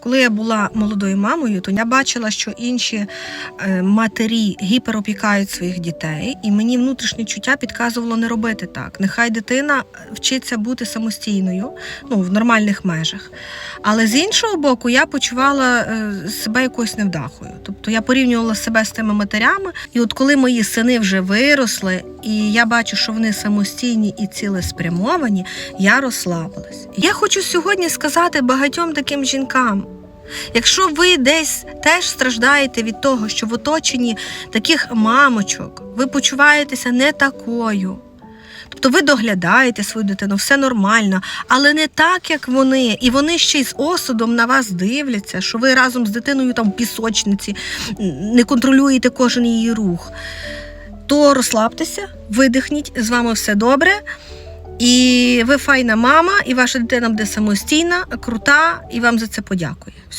Коли я була молодою мамою, то я бачила, що інші е, матері гіперопікають своїх дітей, і мені внутрішнє чуття підказувало не робити так. Нехай дитина вчиться бути самостійною, ну в нормальних межах. Але з іншого боку, я почувала е, себе якоюсь невдахою. Тобто я порівнювала себе з тими матерями, і от коли мої сини вже виросли, і я бачу, що вони самостійні і цілеспрямовані, я розслабилась. Я хочу сьогодні сказати багатьом таким жінкам. Якщо ви десь теж страждаєте від того, що в оточенні таких мамочок ви почуваєтеся не такою. Тобто ви доглядаєте свою дитину, все нормально, але не так, як вони. І вони ще й з осудом на вас дивляться, що ви разом з дитиною там в пісочниці не контролюєте кожен її рух. То розслабтеся, видихніть, з вами все добре. І ви файна мама, і ваша дитина буде самостійна, крута, і вам за це подякує. Все.